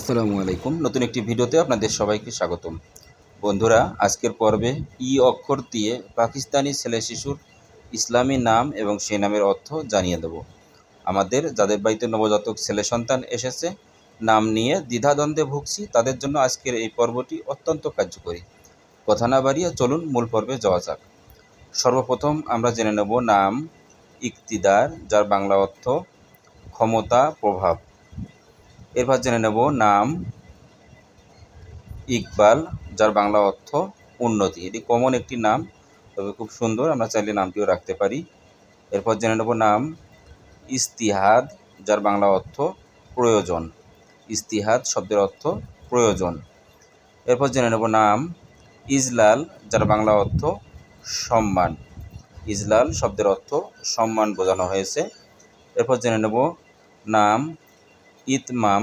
আসসালামু আলাইকুম। নতুন একটি ভিডিওতে আপনাদের সবাইকে স্বাগতম। বন্ধুরা, আজকের পর্বে ই অক্ষর দিয়ে পাকিস্তানি ছেলে শিশুর ইসলামী নাম এবং সেই নামের অর্থ জানিয়ে দেব। আমাদের যাদের বাড়িতে নবজাতক ছেলে সন্তান এসেছে, নাম নিয়ে দ্বিধাদ্বন্দ্বে ভুগছি, তাদের জন্য আজকের এই পর্বটি অত্যন্ত কার্যকরী। কথা না বাড়িয়ে চলুন মূল পর্বে যাওয়া যাক। সর্বপ্রথম আমরা জেনে নেব নাম, ইকতিদার, যার বাংলা অর্থ ক্ষমতা, প্রভাব। এরপর জেনে নেব নাম ইকবাল, যার বাংলা অর্থ উন্নতি। এটি কমন একটি নাম, তবে খুব সুন্দর, আমরা চাইলে নামটিও রাখতে পারি। এরপর জেনে নেব নাম ইস্তিহাদ, যার বাংলা অর্থ প্রয়োজন। ইস্তিহাদ শব্দের অর্থ প্রয়োজন। এরপর জেনে নেব নাম ইজলাল, যার বাংলা অর্থ সম্মান। ইজলাল শব্দের অর্থ সম্মান বোঝানো হয়েছে। এরপর জেনে নেব নাম ইতমাম,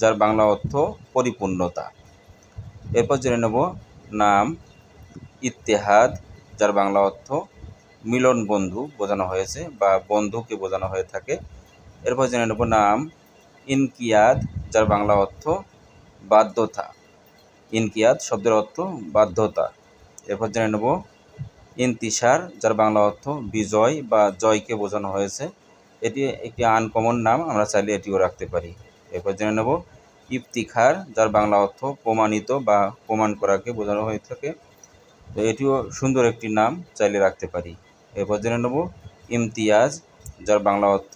যার বাংলা অর্থ পরিপূর্ণতা। এরপর জেনে নেব নাম, ইত্তেহাদ, যার বাংলা অর্থ মিলন বন্ধু বোঝানো হয়েছে বা বন্ধুকে বোঝানো হয়ে থাকে। এরপর জেনে নেব নাম, ইনকিয়াদ, যার বাংলা অর্থ বাধ্যতা। ইনকিয়াদ শব্দের অর্থ বাধ্যতা। এরপর জেনে নেব ইন্তিসার যার বাংলা অর্থ বিজয় বা জয়কে বোঝানো হয়েছে। এটি একটি আনকমন নাম, আমরা চাইলে এটিও রাখতে পারি। এরপর জেনে নেব ইফতিখার, যার বাংলা অর্থ প্রমাণিত বা প্রমাণ করাকে বোঝানো হয়ে থাকে। তো এটিও সুন্দর একটি নাম, চাইলে রাখতে পারি। এরপর জেনে নেব ইমতিয়াজ, যার বাংলা অর্থ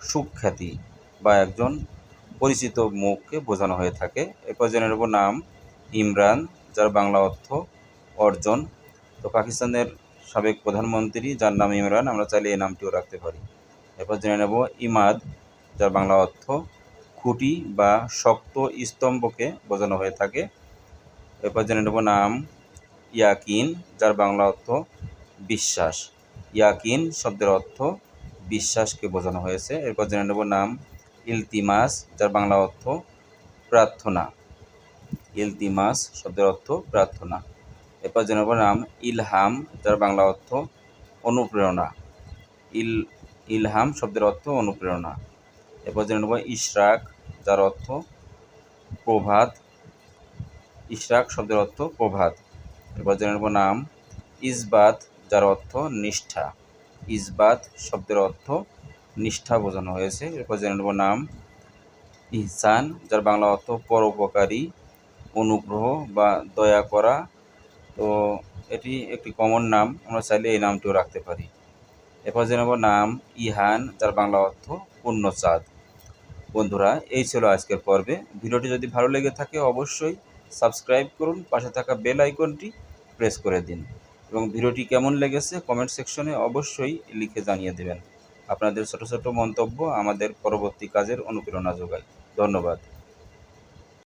সুখ্যাতি বা একজন পরিচিত মুখকে বোঝানো হয়ে থাকে। এরপর জেনে নেব নাম ইমরান, যার বাংলা অর্থ অর্জন। তো পাকিস্তানের সাবেক প্রধানমন্ত্রী, যার নাম ইমরান, আমরা চাইলে এই নামটিও রাখতে পারি। এরপর জেনে নেব ইমাদ, যার বাংলা অর্থ খুঁটি বা শক্ত স্তম্ভকে বোঝানো হয়ে থাকে। এরপর জেনে নেব নাম ইয়াকিন, যার বাংলা অর্থ বিশ্বাস। ইয়াকিন শব্দের অর্থ বিশ্বাসকে বোঝানো হয়েছে। এরপর জেনে নেব নাম ইলতিমাস, যার বাংলা অর্থ প্রার্থনা। ইলতিমাস শব্দের অর্থ প্রার্থনা। এরপর জেনে নেব নাম ইলহাম, যার বাংলা অর্থ অনুপ্রেরণা। ইল ইলহাম শব্দের অর্থ অনুপ্রেরণা। এরপর জেনে নেব ইশরাক, যার অর্থ প্রভাত। ইশরাক শব্দের অর্থ প্রভাত। এরপর জেনে নেব নাম। ইসবাত, যার অর্থ নিষ্ঠা। ইসবাত শব্দের অর্থ নিষ্ঠা বোঝানো হয়েছে। এরপর জেনে নেব নাম। ইহসান, যার বাংলা অর্থ পরোপকারী, অনুগ্রহ বা দয়া করা। তো এটি একটি কমন নাম। আমরা চাইলে এই নামটিও রাখতে পারি। এরপর জেনে নাম, ইহান, যার বাংলা অর্থ পূর্ণচাঁদ। বন্ধুরা, এই ছিল আজকের পর্বে। ভিডিওটি যদি ভালো লেগে থাকে, অবশ্যই সাবস্ক্রাইব করুন, পাশে থাকা বেল আইকনটি প্রেস করে দিন। এবং ভিডিওটি কেমন লেগেছে, কমেন্ট সেকশনে অবশ্যই লিখে জানিয়ে দেবেন। আপনাদের ছোট ছোট মন্তব্য আমাদের পরবর্তী কাজের অনুপ্রেরণা যোগায়। ধন্যবাদ।